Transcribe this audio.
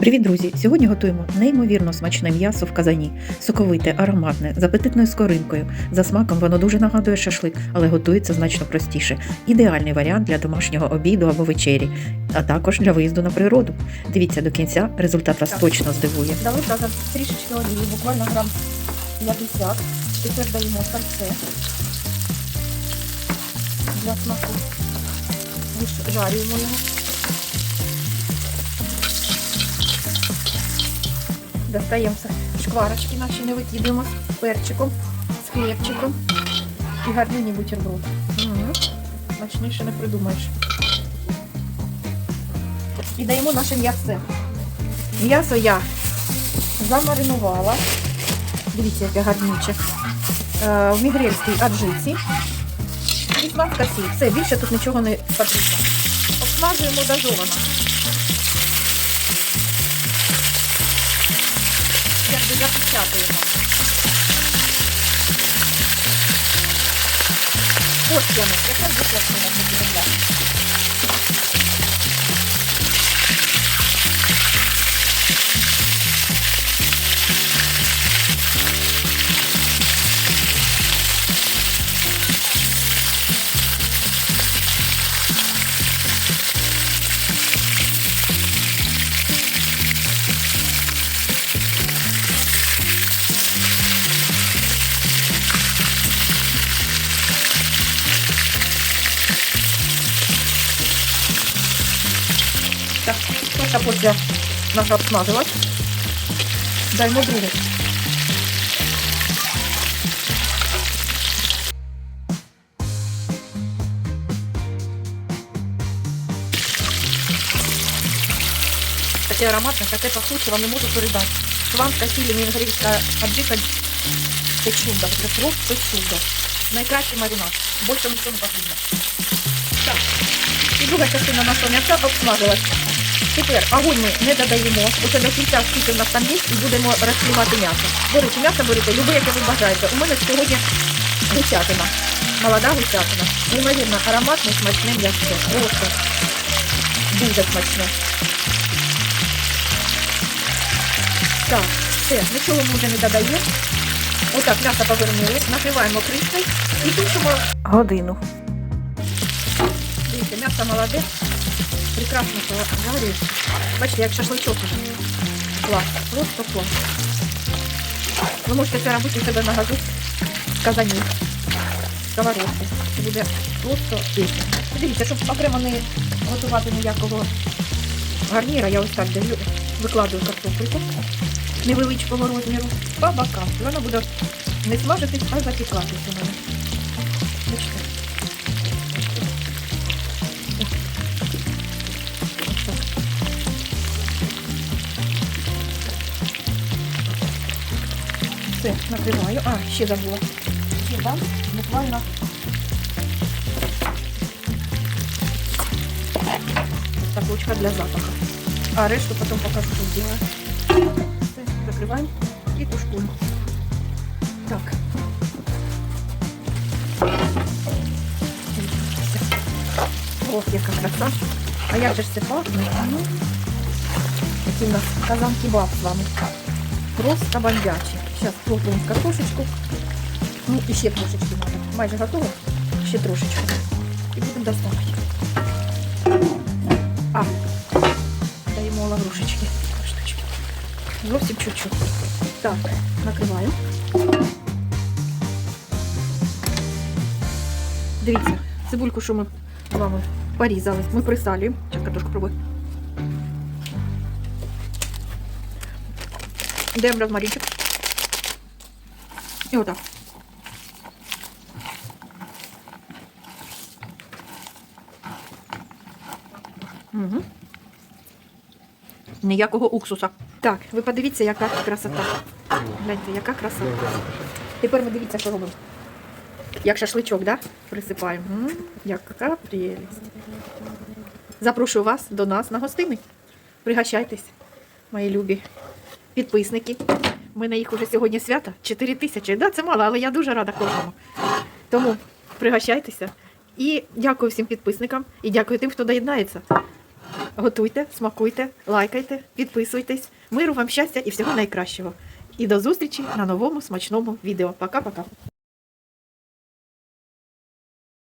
Привіт, друзі! Сьогодні готуємо неймовірно смачне м'ясо в казані, соковите, ароматне, з апетитною скоринкою. За смаком воно дуже нагадує шашлик, але готується значно простіше. Ідеальний варіант для домашнього обіду або вечері, а також для виїзду на природу. Дивіться до кінця, результат вас точно здивує. Дали зараз трішечки олії, буквально грам 50. Тепер даємо сальце для смаку. Жарюємо його. Достаємо шкварочки наші, не викидаємо з перчиком, з хлібчиком і гарнюні бутерброд. Смачніше не придумаєш. І даємо наше м'ясо. М'ясо я замаринувала. Дивіться, яке гарнюче. Е, в мігрельській аджиці. І смажка сіль. Все, більше тут нічого не потрібно. Обсмажуємо дозовано. Якби запечатуємо. Порціями. Яка буде порція на буде перша порція наша обсмажилась. Даємо другу. Таке ароматне, таке пахуче, вам не можу передати. Шванська сіль, мінгрівська аджика це чудо, це просто чудо. Найкращий маринад. Більше нічого не потрібно. Так. Друга частина нашого м'яса обсмажилась. Тепер огонь ми не додаємо. Оце до кінця скільки в нас там є, і будемо розкривати м'ясо. Берете м'ясо, берете, любе, яке ви бажаєте. У мене сьогодні гусятина. Молода гусятина. Неймовірно, ароматне, смачне м'ясо. Просто дуже смачне. Так, все, нічого ми вже не додаємо. Отак, м'ясо повернули, накриваємо кришкою і тушимо годину. Дивіться, м'ясо молоде, прекрасно жарює. Бачите, як шашличок уже. Клас, просто клас. Ви можете це робити себе на газу в казані, в буде просто пісня. Дивіться, щоб окремо не готувати ніякого гарніра, я ось так даю, викладую картопельку невеличкого розміру по бокам. І Вона буде не смажитись, а запікатись у мене. Бачите? Все, накриваю. А, ще забула. Ще дам буквально. Такочка для запаха. А решту потом покажу, что сделаю. Закрываем и тушкуем. Так. Ох, яка краса. А як же ж це пахне? Ну, Такий у вами. Просто бомбячий Зараз пробуємо картошечку. Ну, і ще трошечки треба. Майже готово. Ще трошечки. І будемо доставати. А, даємо лаврушечки. Штучки. Зовсім чуть-чуть. Так, накриваю. Дивіться, цибульку, що ми з вами порізали, ми присалюємо. Зараз картошку пробую. Даємо розмаринчик. І отак. Угу. Ніякого уксуса. Так, ви подивіться, яка красота. Гляньте, яка краса. Тепер ми дивіться, що робимо. Як шашличок, да? Присипаємо. М, Яка прелість. Запрошую вас до нас на гостини. Пригощайтесь, мої любі підписники. У мене їх уже сьогодні свято. 4 тисячі. Да, це мало, але я дуже рада кожному. Тому пригощайтеся. І дякую всім підписникам. І дякую тим, хто доєднається. Готуйте, смакуйте, лайкайте, підписуйтесь. Миру вам щастя і всього найкращого. І до зустрічі на новому смачному відео. Пока-пока.